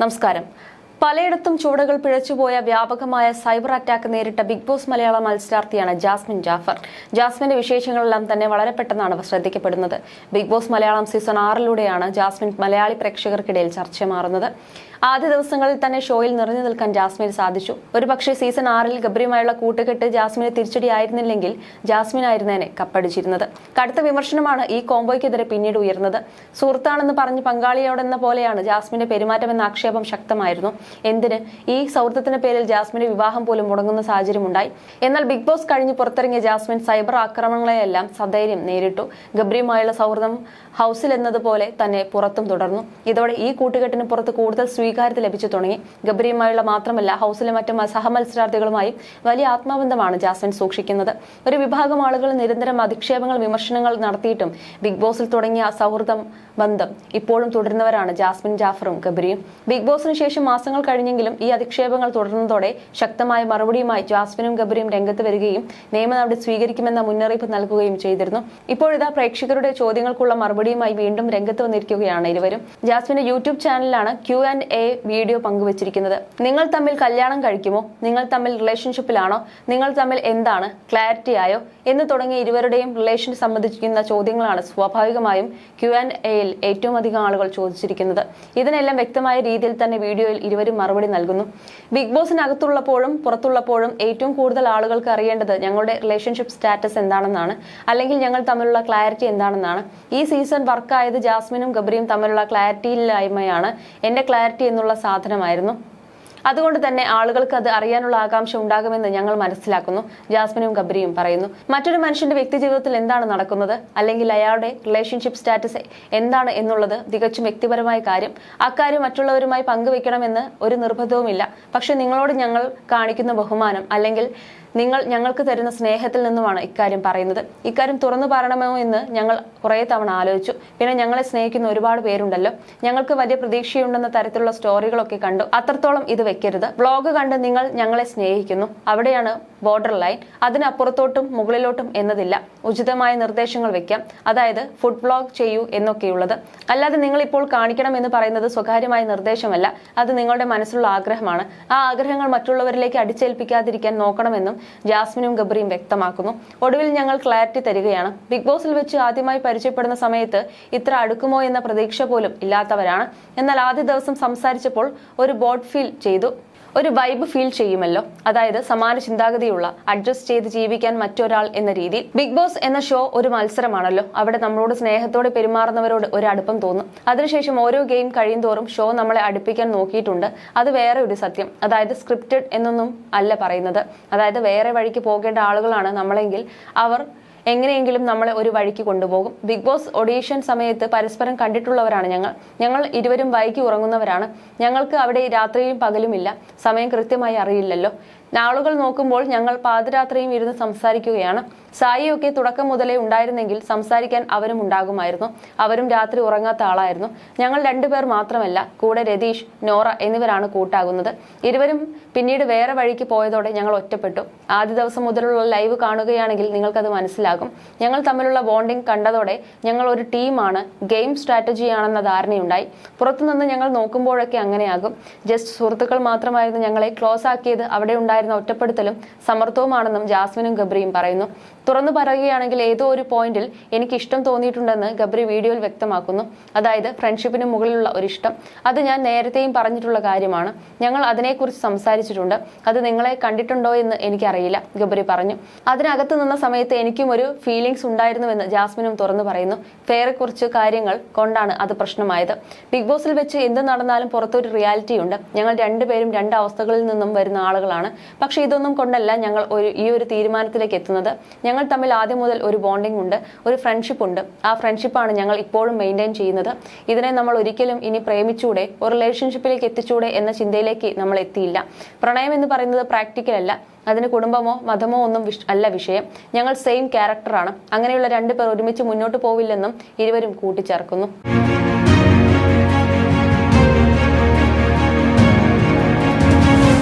നമസ്കാരം. പലയിടത്തും ചുവടുകൾ പിഴച്ചുപോയ വ്യാപകമായ സൈബർ അറ്റാക്ക് നേരിട്ട ബിഗ് ബോസ് മലയാള മത്സരാർത്ഥിയാണ് ജാസ്മിൻ ജാഫർ. ജാസ്മിന്റെ വിശേഷങ്ങളെല്ലാം തന്നെ വളരെ പെട്ടെന്നാണ് ശ്രദ്ധിക്കപ്പെടുന്നത്. ബിഗ് ബോസ് മലയാളം സീസൺ ആറിലൂടെയാണ് ജാസ്മിൻ മലയാളി പ്രേക്ഷകർക്കിടയിൽ ചർച്ച മാറുന്നത് ആദ്യ ദിവസങ്ങളിൽ തന്നെ ഷോയിൽ നിറഞ്ഞു നിൽക്കാൻ ജാസ്മിന് സാധിച്ചു. ഒരുപക്ഷെ സീസൺ ആറിൽ ഗബ്രിയുമായുള്ള കൂട്ടുകെട്ട് ജാസ്മിന് തിരിച്ചടിയായിരുന്നില്ലെങ്കിൽ ജാസ്മിൻ ആയിരുന്നേനെ കപ്പടിച്ചിരുന്നത്. കടുത്ത വിമർശനമാണ് ഈ കോംബോയ്ക്കെതിരെ പിന്നീട് ഉയർന്നത്. സുഹൃത്താണെന്ന് പറഞ്ഞ് പങ്കാളിയോടെന്ന പോലെയാണ് ജാസ്മിന്റെ പെരുമാറ്റമെന്ന ആക്ഷേപം ശക്തമായിരുന്നു. എന്തിന്? ഈ സൗഹൃദത്തിന്റെ പേരിൽ ജാസ്മിന്റെ വിവാഹം പോലും മുടങ്ങുന്ന സാഹചര്യമുണ്ടായി. എന്നാൽ ബിഗ് ബോസ് കഴിഞ്ഞ് പുറത്തിറങ്ങിയ ജാസ്മിൻ സൈബർ ആക്രമണങ്ങളെയെല്ലാം സധൈര്യം നേരിട്ടു. ഗബ്രിയുമായുള്ള സൗഹൃദം ഹൗസിൽ എന്നതുപോലെ തന്നെ പുറത്തും തുടർന്നു. ഇതോടെ ഈ കൂട്ടുകെട്ടിന് പുറത്ത് കൂടുതൽ സ്വീകാര്യത ലഭിച്ചു തുടങ്ങി. ഗബ്രിയുമായുള്ള മാത്രമല്ല ഹൗസിലെ മറ്റു സഹമത്സരാർത്ഥികളുമായി വലിയ ആത്മബന്ധമാണ് ജാസ്മിൻ സൂക്ഷിക്കുന്നത്. ഒരു വിഭാഗം ആളുകൾ നിരന്തരം അധിക്ഷേപങ്ങൾ വിമർശനങ്ങൾ നടത്തിയിട്ടും ബിഗ് ബോസിൽ തുടങ്ങിയ സൗഹൃദം ബന്ധം ഇപ്പോഴും തുടരുന്നവരാണ് ജാസ്മിൻ ജാഫറും ഗബ്രിയും. ബിഗ് ബോസിന് ശേഷം മാസങ്ങൾ കഴിഞ്ഞെങ്കിലും ഈ അധിക്ഷേപങ്ങൾ തുടർന്നതോടെ ശക്തമായ മറുപടിയുമായി ജാസ്മിനും ഗബ്രിയും രംഗത്ത് വരികയും നിയമ നടപടി സ്വീകരിക്കുമെന്ന മുന്നറിയിപ്പ് നൽകുകയും ചെയ്തിരുന്നു. ഇപ്പോഴിതാ പ്രേക്ഷകരുടെ ചോദ്യങ്ങൾക്കുള്ള മറുപടിയുമായി വീണ്ടും രംഗത്ത് വന്നിരിക്കുകയാണ് ഇരുവരും. ജാസ്മിന്റെ യൂട്യൂബ് ചാനലിലാണ് ക്യു ആൻഡ് എ വീഡിയോ പങ്കുവച്ചിരിക്കുന്നത്. നിങ്ങൾ തമ്മിൽ കല്യാണം കഴിക്കുമോ? നിങ്ങൾ തമ്മിൽ റിലേഷൻഷിപ്പിലാണോ നിങ്ങൾ തമ്മിൽ എന്താണ്? ക്ലാരിറ്റി ആയോ? എന്ന് തുടങ്ങിയ ഇരുവരുടെയും റിലേഷൻ സംബന്ധിക്കുന്ന ചോദ്യങ്ങളാണ് സ്വാഭാവികമായും ക്യു ആൻഡ് എയിൽ ഏറ്റവും അധികം ആളുകൾ ചോദിച്ചിരിക്കുന്നത്. ഇതിനെല്ലാം വ്യക്തമായ രീതിയിൽ തന്നെ വീഡിയോയിൽ ഇരുവരും മറുപടി നൽകുന്നു. ബിഗ് ബോസിനകത്തുള്ളപ്പോഴും പുറത്തുള്ളപ്പോഴും ഏറ്റവും കൂടുതൽ ആളുകൾക്ക് അറിയേണ്ടത് ഞങ്ങളുടെ റിലേഷൻഷിപ്പ് സ്റ്റാറ്റസ് എന്താണെന്നാണ്. അല്ലെങ്കിൽ ഞങ്ങൾ തമ്മിലുള്ള ക്ലാരിറ്റി എന്താണെന്നാണ്. ഈ സീസൺ വർക്കായത് ജാസ്മിനും ഗബ്രിയും തമ്മിലുള്ള ക്ലാരിറ്റിയില്ലായ്മയാണ് എന്റെ ക്ലാരിറ്റി എന്നുള്ള സാധനമായിരുന്നു. അതുകൊണ്ട് തന്നെ ആളുകൾക്ക് അത് അറിയാനുള്ള ആകാംക്ഷ ഉണ്ടാകുമെന്ന് ഞങ്ങൾ മനസ്സിലാക്കുന്നു. ജാസ്മിനും ഗബ്രിയും പറയുന്നു മറ്റൊരു മനുഷ്യന്റെ വ്യക്തി ജീവിതത്തിൽ എന്താണ് നടക്കുന്നത്? അല്ലെങ്കിൽ അയാളുടെ റിലേഷൻഷിപ്പ് സ്റ്റാറ്റസ് എന്താണ് എന്നുള്ളത് തികച്ചും വ്യക്തിപരമായ കാര്യം. അക്കാര്യം മറ്റുള്ളവരുമായി പങ്കുവെക്കണമെന്ന് ഒരു നിർബന്ധവുമില്ല. പക്ഷെ നിങ്ങളോട് ഞങ്ങൾ കാണിക്കുന്ന ബഹുമാനം അല്ലെങ്കിൽ നിങ്ങൾ ഞങ്ങൾക്ക് തരുന്ന സ്നേഹത്തിൽ നിന്നുമാണ് ഇക്കാര്യം പറയുന്നത്. ഇക്കാര്യം തുറന്നു പറയണമോ എന്ന് ഞങ്ങൾ കുറേ തവണ ആലോചിച്ചു. പിന്നെ ഞങ്ങളെ സ്നേഹിക്കുന്ന ഒരുപാട് പേരുണ്ടല്ലോ. ഞങ്ങൾക്ക് വലിയ പ്രതീക്ഷയുണ്ടെന്ന തരത്തിലുള്ള സ്റ്റോറികളൊക്കെ കണ്ടു. അത്രത്തോളം ഇത് വെക്കരുത്. ബ്ലോഗ് കണ്ട് നിങ്ങൾ ഞങ്ങളെ സ്നേഹിക്കുന്നു. അവിടെയാണ് ബോർഡർ ലൈൻ അതിനപ്പുറത്തോട്ടും മുകളിലോട്ടും എന്നതില്ല. ഉചിതമായ നിർദ്ദേശങ്ങൾ വെക്കാം. അതായത് ഫുഡ് ബ്ലോഗ് ചെയ്യൂ എന്നൊക്കെയുള്ളത്. അല്ലാതെ നിങ്ങൾ ഇപ്പോൾ കാണിക്കണം എന്ന് പറയുന്നത് സ്വകാര്യമായ നിർദ്ദേശമല്ല. അത് നിങ്ങളുടെ മനസ്സിലുള്ള ആഗ്രഹമാണ്. ആ ആഗ്രഹങ്ങൾ മറ്റുള്ളവരിലേക്ക് അടിച്ചേൽപ്പിക്കാതിരിക്കാൻ നോക്കണമെന്നും ജാസ്മിനും ഗബ്രിയും വ്യക്തമാക്കുന്നു. ഒടുവിൽ ഞങ്ങൾ ക്ലാരിറ്റി തരികയാണ്. ബിഗ് ബോസിൽ വെച്ച് ആദ്യമായി പരിചയപ്പെടുന്ന സമയത്ത് ഇത്ര അടുക്കുമോ എന്ന പ്രതീക്ഷ പോലും ഇല്ലാത്തവരാണ്. എന്നാൽ ആദ്യ ദിവസം സംസാരിച്ചപ്പോൾ ഒരു ബോട്ട് ഫീൽ ചെയ്തു. ഒരു വൈബ് ഫീൽ ചെയ്യുമല്ലോ. അതായത് സമാന ചിന്താഗതിയുള്ള അഡ്ജസ്റ്റ് ചെയ്ത് ജീവിക്കാൻ മറ്റൊരാൾ എന്ന രീതിയിൽ. ബിഗ് ബോസ് എന്ന ഷോ ഒരു മത്സരമാണല്ലോ. അവിടെ നമ്മളോട് സ്നേഹത്തോടെ പെരുമാറുന്നവരോട് ഒരു അടുപ്പം തോന്നും. അതിനുശേഷം ഓരോ ഗെയിം കഴിയുന്തോറും ഷോ നമ്മളെ അടുപ്പിക്കാൻ നോക്കിയിട്ടുണ്ട്. അത് വേറെ ഒരു സത്യം. അതായത് സ്ക്രിപ്റ്റഡ് എന്നൊന്നും അല്ല പറയുന്നത്. അതായത് വേറെ വഴിക്ക് പോകേണ്ട ആളുകളാണ് നമ്മളെങ്കിൽ അവർ എങ്ങനെയെങ്കിലും നമ്മളെ ഒരു വഴിക്ക് കൊണ്ടുപോകും. ബിഗ് ബോസ് ഒഡീഷൻ സമയത്ത് പരസ്പരം കണ്ടിട്ടുള്ളവരാണ് ഞങ്ങൾ. ഞങ്ങൾ ഇരുവരും വൈകി ഉറങ്ങുന്നവരാണ്. ഞങ്ങൾക്ക് അവിടെ രാത്രിയും പകലുമില്ല. സമയം കൃത്യമായി അറിയില്ലല്ലോ. നാളുകൾ നോക്കുമ്പോൾ ഞങ്ങൾ പാതിരാത്രിയും ഇരുന്ന് സംസാരിക്കുകയാണ്. സായിയൊക്കെ തുടക്കം മുതലേ ഉണ്ടായിരുന്നെങ്കിൽ സംസാരിക്കാൻ അവരും ഉണ്ടാകുമായിരുന്നു. അവരും രാത്രി ഉറങ്ങാത്ത ആളായിരുന്നു. ഞങ്ങൾ രണ്ടുപേർ മാത്രമല്ല കൂടെ രതീഷ് നോറ എന്നിവരാണ് കൂട്ടാകുന്നത്. ഇരുവരും പിന്നീട് വേറെ വഴിക്ക് പോയതോടെ ഞങ്ങൾ ഒറ്റപ്പെട്ടു. ആദ്യ ദിവസം മുതലുള്ള ലൈവ് കാണുകയാണെങ്കിൽ നിങ്ങൾക്കത് മനസ്സിലാകും. ഞങ്ങൾ തമ്മിലുള്ള ബോണ്ടിംഗ് കണ്ടതോടെ ഞങ്ങൾ ഒരു ടീമാണ് ഗെയിം സ്ട്രാറ്റജിയാണെന്ന ധാരണയുണ്ടായി. പുറത്തുനിന്ന് ഞങ്ങൾ നോക്കുമ്പോഴൊക്കെ അങ്ങനെയാകും. ജസ്റ്റ് സുഹൃത്തുക്കൾ മാത്രമായിരുന്നു ഞങ്ങളെ ക്ലോസ് ആക്കിയത് അവിടെ ഉണ്ടായിരുന്ന ഒറ്റപ്പെടുത്തലും സമർത്ഥവുമാണെന്നും ജാസ്മിനും ഗബ്രിയും പറയുന്നു. തുറന്നു പറയുകയാണെങ്കിൽ ഏതോ ഒരു പോയിന്റിൽ എനിക്ക് ഇഷ്ടം തോന്നിയിട്ടുണ്ടെന്ന് ഗബ്രി വീഡിയോയിൽ വ്യക്തമാക്കുന്നു. അതായത് ഫ്രണ്ട്ഷിപ്പിന് മുകളിലുള്ള ഒരു ഇഷ്ടം അത് ഞാൻ നേരത്തെയും പറഞ്ഞിട്ടുള്ള കാര്യമാണ്. ഞങ്ങൾ അതിനെക്കുറിച്ച് സംസാരിച്ചിട്ടുണ്ട്. അത് നിങ്ങളെ കണ്ടിട്ടുണ്ടോ എന്ന് എനിക്കറിയില്ല ഗബ്രി പറഞ്ഞു. അതിനകത്ത് നിന്ന സമയത്ത് എനിക്കും ഒരു ഫീലിംഗ്സ് ഉണ്ടായിരുന്നുവെന്ന് ജാസ്മിനും തുറന്നു പറയുന്നു. ഫെയറെ കുറിച്ച് കാര്യങ്ങൾ കൊണ്ടാണ് അത് പ്രശ്നമായത്. ബിഗ് ബോസിൽ വെച്ച് എന്ത് നടന്നാലും പുറത്തൊരു റിയാലിറ്റി ഉണ്ട് ഞങ്ങൾ രണ്ടുപേരും രണ്ട് അവസ്ഥകളിൽ നിന്നും വരുന്ന ആളുകളാണ്. പക്ഷെ ഇതൊന്നും കൊണ്ടല്ല ഞങ്ങൾ ഒരു ഈ ഒരു തീരുമാനത്തിലേക്ക് എത്തുന്നത്. ഞങ്ങൾ തമ്മിൽ ആദ്യം മുതൽ ഒരു ബോണ്ടിംഗ് ഉണ്ട് ഒരു ഫ്രണ്ട്ഷിപ്പ് ഉണ്ട്. ആ ഫ്രണ്ട്ഷിപ്പാണ് ഞങ്ങൾ ഇപ്പോഴും മെയിന്റെയിൻ ചെയ്യുന്നത്. ഇതിനെ നമ്മൾ ഒരിക്കലും ഇനി പ്രേമിച്ചൂടെ ഒരു റിലേഷൻഷിപ്പിലേക്ക് എത്തിച്ചൂടെ എന്ന ചിന്തയിലേക്ക് നമ്മൾ എത്തിയില്ല. പ്രണയം എന്ന് പറയുന്നത് പ്രാക്ടിക്കൽ അല്ല. അതിന് കുടുംബമോ മതമോ ഒന്നും അല്ല വിഷയം. ഞങ്ങൾ സെയിം ക്യാരക്ടറാണ് അങ്ങനെയുള്ള രണ്ടു പേർ ഒരുമിച്ച് മുന്നോട്ട് പോവില്ലെന്നും ഇരുവരും കൂട്ടിച്ചേർക്കുന്നു.